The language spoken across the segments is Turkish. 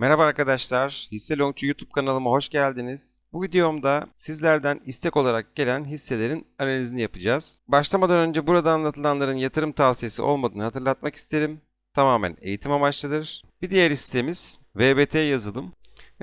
Merhaba arkadaşlar, Hisse Longçu YouTube kanalıma hoş geldiniz. Bu videomda sizlerden istek olarak gelen hisselerin analizini yapacağız. Başlamadan önce burada anlatılanların yatırım tavsiyesi olmadığını hatırlatmak isterim. Tamamen eğitim amaçlıdır. Bir diğer hissemiz VBT yazılım.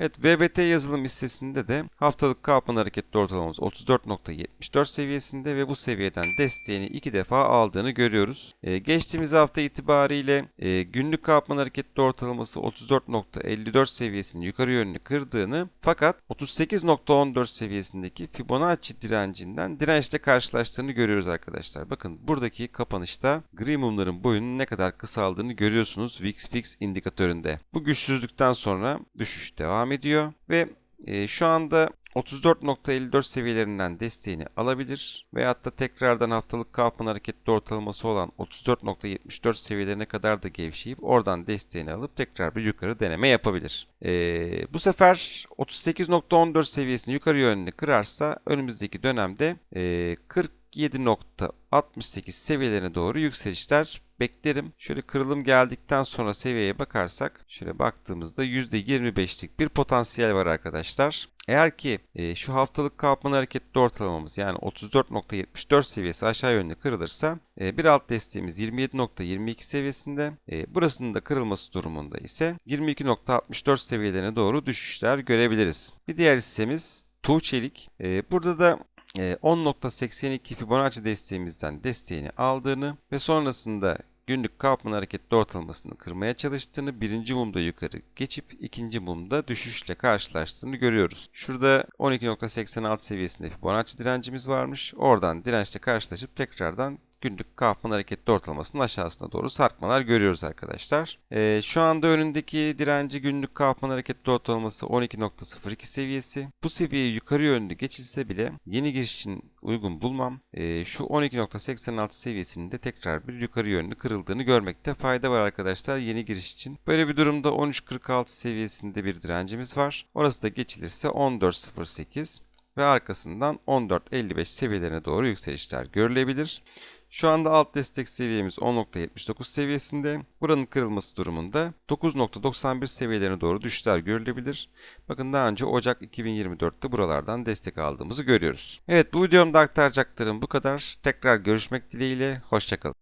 Evet, VBT yazılım hissesinde de haftalık Kaupman hareketli ortalamamız 34.74 seviyesinde ve bu seviyeden desteğini iki defa aldığını görüyoruz. Ee, geçtiğimiz hafta itibariyle e, günlük Kaupman hareketli ortalaması 34.54 seviyesini yukarı yönlü kırdığını fakat 38.14 seviyesindeki Fibonacci direncinden dirençle karşılaştığını görüyoruz arkadaşlar. Bakın buradaki kapanışta gri mumların boyunun ne kadar kısaldığını görüyorsunuz VIX Fix indikatöründe. Bu güçsüzlükten sonra düşüş devam ediyor ve e, şu anda 34.54 seviyelerinden desteğini alabilir veyahut da tekrardan haftalık Kaufman hareketli ortalaması olan 34.74 seviyelerine kadar da gevşeyip oradan desteğini alıp tekrar bir yukarı deneme yapabilir. Ee, bu sefer 38.14 seviyesini yukarı yönlü kırarsa önümüzdeki dönemde e, 47.68 seviyelerine doğru yükselişler beklerim. Şöyle kırılım geldikten sonra seviyeye bakarsak şöyle baktığımızda %25'lik bir potansiyel var arkadaşlar. Eğer ki e, şu haftalık Kaupman hareketli ortalamamız yani 34.74 seviyesi aşağı yönlü kırılırsa e, bir alt desteğimiz 27.22 seviyesinde. E, burasının da kırılması durumunda ise 22.64 seviyelerine doğru düşüşler görebiliriz. Bir diğer hissemiz Tuğçelik. E, burada da 10.82 Fibonacci desteğimizden desteğini aldığını ve sonrasında günlük Kaupman hareketli ortalamasını kırmaya çalıştığını, birinci mumda yukarı geçip ikinci mumda düşüşle karşılaştığını görüyoruz. Şurada 12.86 seviyesinde Fibonacci direncimiz varmış. Oradan dirençle karşılaşıp tekrardan günlük Kaufman hareketli ortalamasının aşağısına doğru sarkmalar görüyoruz arkadaşlar. Ee, şu anda önündeki direnci günlük Kaufman hareketli ortalaması 12.02 seviyesi. Bu seviyeyi yukarı yönlü geçilse bile yeni giriş için uygun bulmam. Ee, şu 12.86 seviyesinin de tekrar bir yukarı yönlü kırıldığını görmekte fayda var arkadaşlar yeni giriş için. Böyle bir durumda 13.46 seviyesinde bir direncimiz var. Orası da geçilirse 14.08 ve arkasından 14.55 seviyelerine doğru yükselişler görülebilir. Şu anda alt destek seviyemiz 10.79 seviyesinde. Buranın kırılması durumunda 9.91 seviyelerine doğru düşüşler görülebilir. Bakın daha önce Ocak 2024'te buralardan destek aldığımızı görüyoruz. Evet bu videomda aktaracaklarım bu kadar. Tekrar görüşmek dileğiyle. Hoşçakalın.